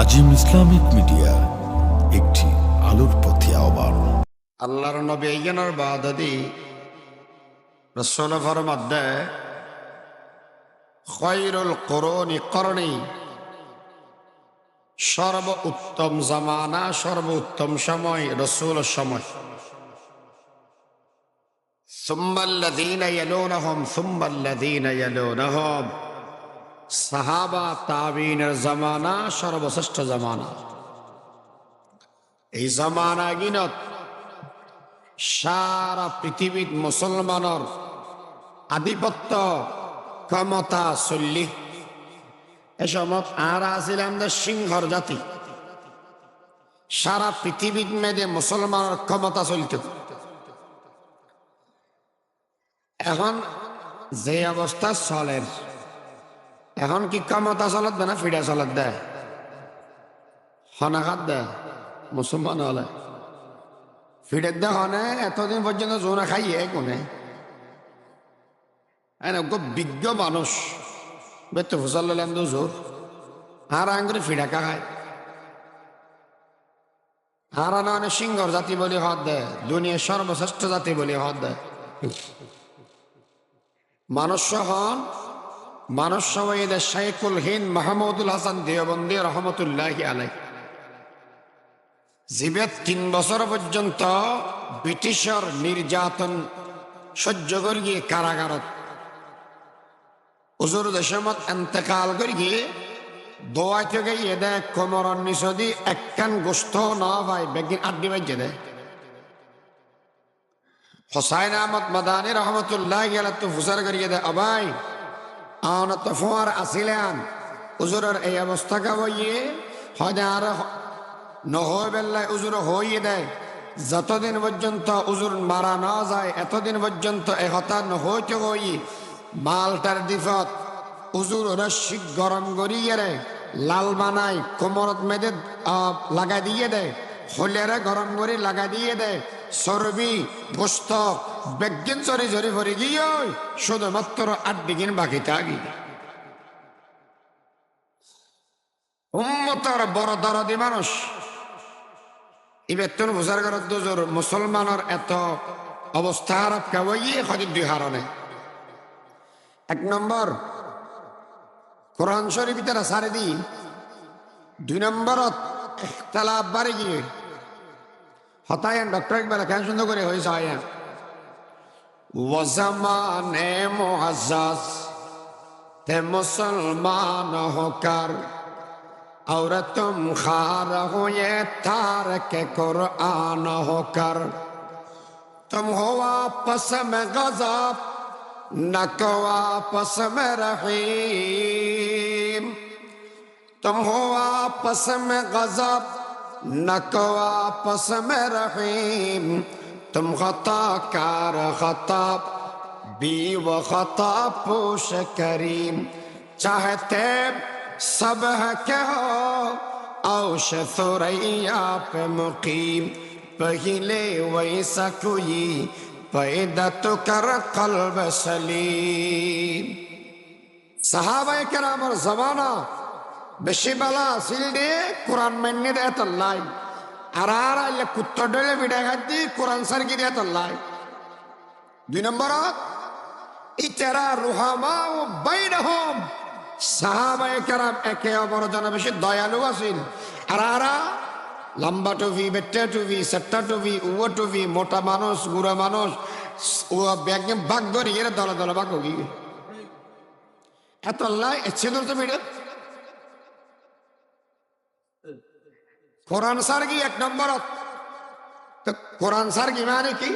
আজিম Islamic media, একটি আলোর পথে আহ্বান। আল্লাহর নবী এইজনের বাদদি রসুল ফরমাদ্দে, খৈরুল করণি করণি, সর্ব উত্তম জামানা, সর্ব উত্তম সময়, রসুল সময়। সুম্মাল্লাযীন ইয়ালুনহুম সুম্মাল্লাযীন ইয়ালুনহুম। সাহাবা তাবিনের জামানা, সর্বশ্রেষ্ঠ জামানা। এই জামানা গিনত সারা পৃথিবীত মুসলমানের আধিপত্য ক্ষমতা চল্লি। এ সময় আর আসিলাম যে সিংহর জাতি সারা পৃথিবীর মেয়েদে মুসলমানের ক্ষমতা চলিত। এখন যে অবস্থা চলের এখন কি ক্ষমতা চলত না ফিডা চলত দেয়? হনাঘাত দেয় মুসলমান হলে। ফিডের দেখনে এতদিন পর্যন্ত জোনা খাইয়ে কোনে? খুব বিজ্ঞ মানুষ। বেতো ফুসাল্লাম তো জোর। আর আঙ্গুরে ফিডাকা খায়। আর আনে সিংহর জাতি বলে হদ দেয়, দুনিয়ার সর্বশ্রেষ্ঠ জাতি বলে হদ দেয়। মানুষ হন মানুষ এদের শাইকুল হিন্দ মাহমুদুল হাসান দেওবন্দি রহমতুল্লাহ আলাই জীবে তিন বছর পর্যন্ত ব্রিটিশর নির্যাতন সহ্য করি গিয়ে কারাগারত। উজুর দেশমত এন্তেকাল করি গিয়ে দোয়াই থেকে এদে কোমর নিচদি একখান গোস্ত না ভাই বেগিন আড্ডি বাজে দে হোসাইন আহমদ মাদানি রহমতুল্লাহ গেলে তো ফুসার করিয়ে দে অবাই আন তো ফোয়ার আসিলেন। উজুরের এই অবস্থা কাবইয়ে হয় আর নহয় বেল্লায় উজুর হইয়ে দেয়। যতদিন পর্যন্ত উজুর মারা না যায়, এতদিন পর্যন্ত এহতা নহইতে হই। মালটার দিফত উজুর রস্যি গরম করিয়ে রে, লাল বানাই কোমরত মেদে লাগা দিয়ে দেয় হলেরে গরম করে লাগা দিয়ে দেয় চর্বি গোস্ত বেগিন চরি চরি ভরে গিয়ে শুধুমাত্র আট দিন বাকি থাকি। উম্মতর বড় দরদি মানুষ। ইবেতন বুঝার ঘর দুজোর মুসলমানের এত অবস্থা খারাপ কেবই হদিন দুই হারণে। এক নম্বর, কোরআন শরীফ তারা সারে দি দুই নম্বরত তালা বাড়ি গিয়ে। হতায়ন ডক্টর একবার কেন সুন্দর করে হয়েছে وہ زمان معزز تے مسلمان ہو کر اور تم خار ہو یہ تار کے قرآن ہو کر تم ہو آپس میں غضب، نہ کو آپس میں رحیم۔ تم ہو آپس میں غضب، نہ کو آپس میں رحیم۔ تم غطا کار خطاب بی و خطا پوش کریم چاہتے سب ہے کہ ہو اوش ثریا پہ مقیم پہلے ویسا کوئی پیدا تو کر قلب سلیم সাহাবা কেরামের জমানা বেশি বেলা সিল দিয়ে কোরআন মেন্নির এত লাইন আর আর আইলে কুত্ত ডলে হাত দিয়ে কোরআন সারকি দেয় তো লাই দুই নম্বরত ইতারা রুহামা ও বাইনহম। সাহাবায়ে কেরাম একে অপর জনে বেশি দয়ালু আছিল আর আরা লম্বা টুপি, বেট্টা টুপি, সেট্টা টুপি, উয়া টুপি, মোটা মানুষ গুড়া মানুষ, ও ব্যাগে বাঘ ধরি এর দলে দলে বাঘ গিয়ে। এত লাই এচ্ছে তো ভিড়ে কোরআন সার কি এক নম্বরত। তো কোরআন সার কি মানে কি?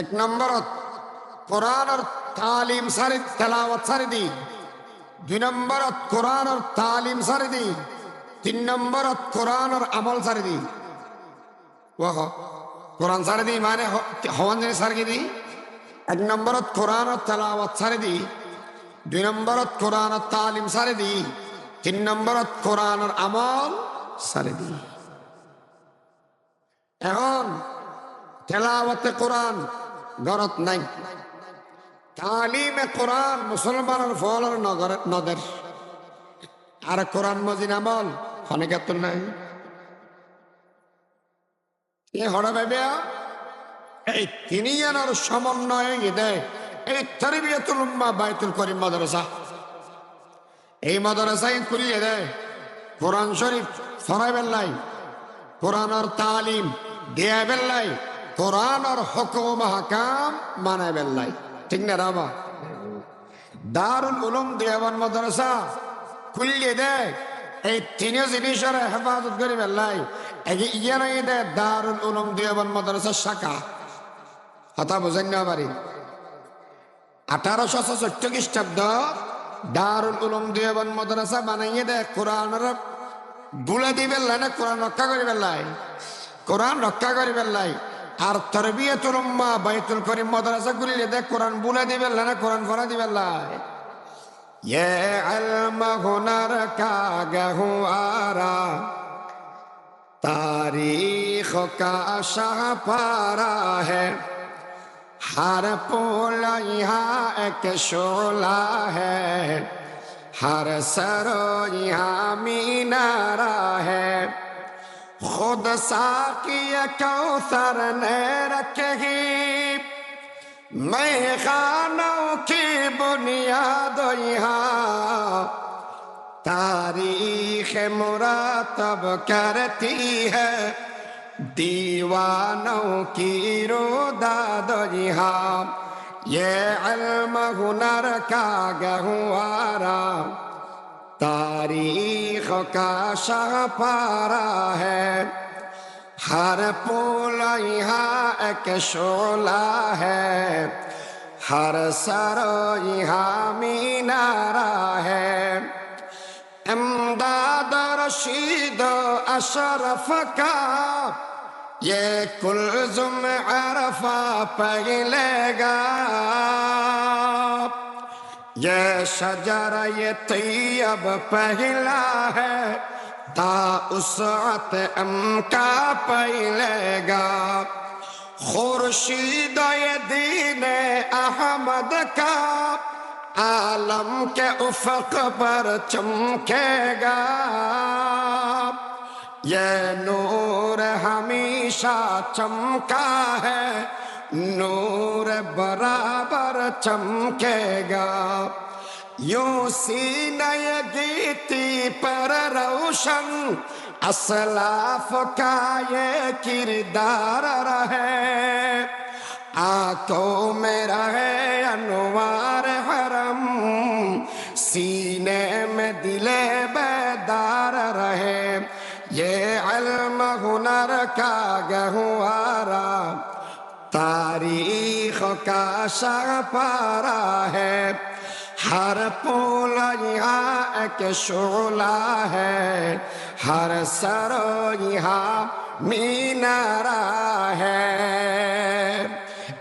এক নম্বরত। কোরআনের তালিম সারি, তেলাওয়াত সারি দি। দুই নম্বরত কোরআনের তালিম সারি দি। তিন নম্বরত কোরআনের আমল সারি দি। ওহ, কোরআন সারি দি মানে হওয়ান জিনিস সারি দি। এক নম্বরত কোরআনের তেলাওয়াত সারি দি। দুই নম্বরত কোরআনের তালিম সারি দি। তিন নম্বরত কোরআনের আমল সারি দি এখন তেলাওয়াতে কোরআন গরত নাই। তালিমে কোরআন মুসলমানের ফলর নগর নদের। আর কোরআন মজিন আমল নাই। এ হড়া ভেবে এই তিনি এনার সমন্বয়ে দেয় এই তরবিয়তুল উম্মা বাইতুল করিম মাদ্রাসা। এই মাদ্রাসায় খুলিয়ে দেয় কোরআন শরীফ ফরাই বেল্লাই কোরআনর তালিম দিয়া বেল্লাই কোরআনর হুকুম হাকাম মানায় বেল্লাই ঠিক না রাবা দারুল উলুম দেওয়ান মাদ্রাসা খুলিয়ে দেয়। এই তিনিও জিনিসের হেফাজত করে বেল্লাই ইয়ার দেয় দারুল উলুম দেওয়ান মাদ্রাসা শাখা। কথা বুঝেন না পারি আঠারোশো চৌষট্টি খ্রিস্টাব্দ দারুল উলুম দেওয়ান মাদ্রাসা বানাইয়ে দেয় কোরআনের বুলে দি বেল্লাই না কোরআন রক্ষা করে বেল্লাই কোরআন রক্ষা করে বেল্লাই আর তরবিয়তুল উম্মা বাইতুল করিম মাদ্রাসা গুলিলে দেখ কোরআন বুলে দি বেল্লাই না কোরআন ফরা দি বেল্লাই ये इल्म हुनर का गहुआरा तारीख का शाहपारा है हर पोल यहाँ एक शोला है ہر سرو یہاں مینارا ہے۔ خود ساقی سر نے رکھے میں خانوں کی بنیاد یہاں تاریخ مراتب کرتی ہے۔ دیوانوں کی رو داد یہاں یہ علم ہنر کا گہوارا تاریخ کا شاہ پارا ہے. ہر پول یہاں ایک شولہ ہے. ہر سر یہاں مینارا ہے. امداد رشید اشرف کا یہ کلزم عرفہ پہلے گا۔ یہ شجر یہ طیب پہلا ہے۔ تا اسعت ام کا پہلے گا۔ خورشید یہ دین احمد کا۔ عالم کے افق پر چمکے گا۔ یہ نور ہمیشہ چمکا ہے، نور برابر چمکے گا۔ یوں سینہ گیتی پر روشن اسلاف کا یہ کردار رہے۔ آنکھوں میں رہے انوار हुनर का गहुआरा तारीख का शाहपारा है हर पोल यहाँ एक शोला है हर सरो यहाँ मीनारा है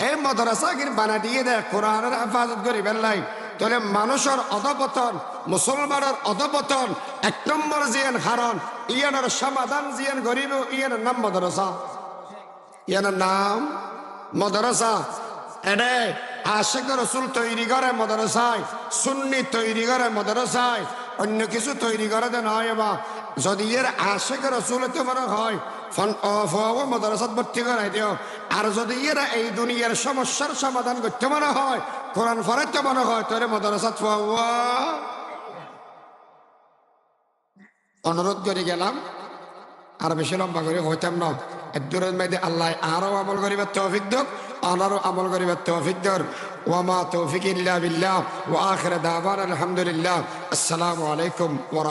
এই মাদ্রাসাগির বানা দিয়ে দেয় কোরআনের হেফাজত করি বেল্লাই তাহলে মানুষের অধপতন, মুসলমানের অধপতন, এক নম্বর জিয়ান হারণ ইয়ানের সমাধান জিয়ান গরিব, ইয়ানের নাম মাদ্রাসা। ইয়ানের নাম মাদ্রাসা। এনে আশেক রসুল তৈরি করে মাদ্রাসায়, সুন্নি তৈরি করে মাদ্রাসায়, অন্য কিছু তৈরি করে দেন হয় বা। যদি এর আশেক রসুল তোমার হয় মাদ্রাসাত ভর্তি করাই দিও। আর যদি এরা এই দুনিয়ার সমস্যার সমাধান করতে মনে হয় কোরআন ফরাইতে মনে হয়? তোরে মাদ্রাসাত ফুয়া অনুরোধ করে গেলাম, আর বেশি লম্বা করে হইতাম না। একদূরের মেয়েদে আমল করিবার তৌফিক দোক আনারও আমল করিবার তৌফিক দর ওয়ামা তৌফিক ইল্লা বিল্লাহ, ওয়া আখির আলহামদুলিল্লাহ। আসসালামু আলাইকুম ওয়া